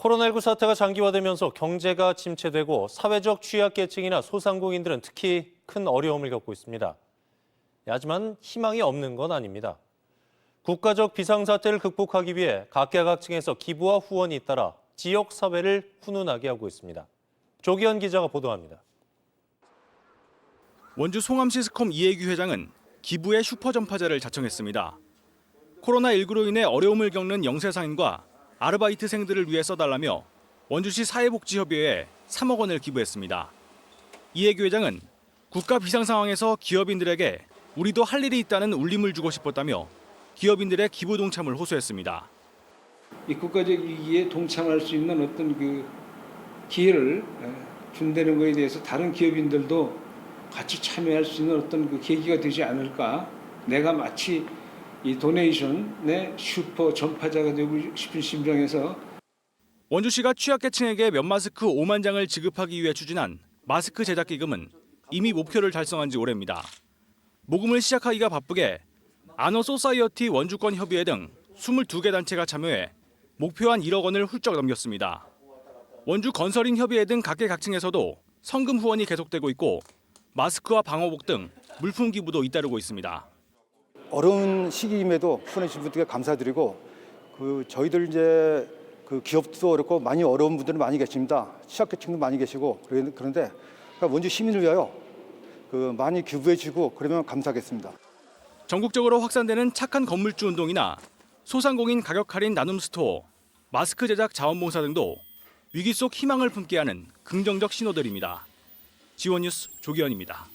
코로나19 사태가 장기화되면서 경제가 침체되고 사회적 취약계층이나 소상공인들은 특히 큰 어려움을 겪고 있습니다. 하지만 희망이 없는 건 아닙니다. 국가적 비상사태를 극복하기 위해 각계각층에서 기부와 후원이 잇따라 지역 사회를 훈훈하게 하고 있습니다. 조기현 기자가 보도합니다. 원주 송암시스콤 이혜규 회장은 기부의 슈퍼 전파제를 자청했습니다. 코로나19로 인해 어려움을 겪는 영세상인과 아르바이트생들을 위해 써달라며 원주시 사회복지협의회에 3억 원을 기부했습니다. 이혜규 회장은 국가 비상 상황에서 기업인들에게 우리도 할 일이 있다는 울림을 주고 싶었다며 기업인들의 기부 동참을 호소했습니다. 이 국가적 위기에 동참할 수 있는 어떤 그 기회를 에, 준다는 것에 대해서 다른 기업인들도 같이 참여할 수 있는 어떤 그 계기가 되지 않을까. 내가 마치 이 도네이션의 슈퍼 전파자가 되고 싶은 심정에서 원주시가 취약계층에게 면 마스크 5만 장을 지급하기 위해 추진한 마스크 제작 기금은 이미 목표를 달성한 지 오래입니다. 모금을 시작하기가 바쁘게 아너 소사이어티 원주권 협의회 등 22개 단체가 참여해 목표한 1억 원을 훌쩍 넘겼습니다. 원주 건설인 협의회 등 각계각층에서도 성금 후원이 계속되고 있고 마스크와 방호복 등 물품 기부도 잇따르고 있습니다. 어려운 시기임에도 후원해주신 분들께 감사드리고 그 저희들 이제 그 기업도 어렵고 많이 어려운 분들은 많이 계십니다. 취약계층도 많이 계시고 그런데 원주 시민을 위하여 그 많이 기부해 주고 그러면 감사하겠습니다. 전국적으로 확산되는 착한 건물주 운동이나 소상공인 가격 할인 나눔 스토어, 마스크 제작 자원봉사 등도 위기 속 희망을 품게 하는 긍정적 신호들입니다. 지원 뉴스 조기현입니다.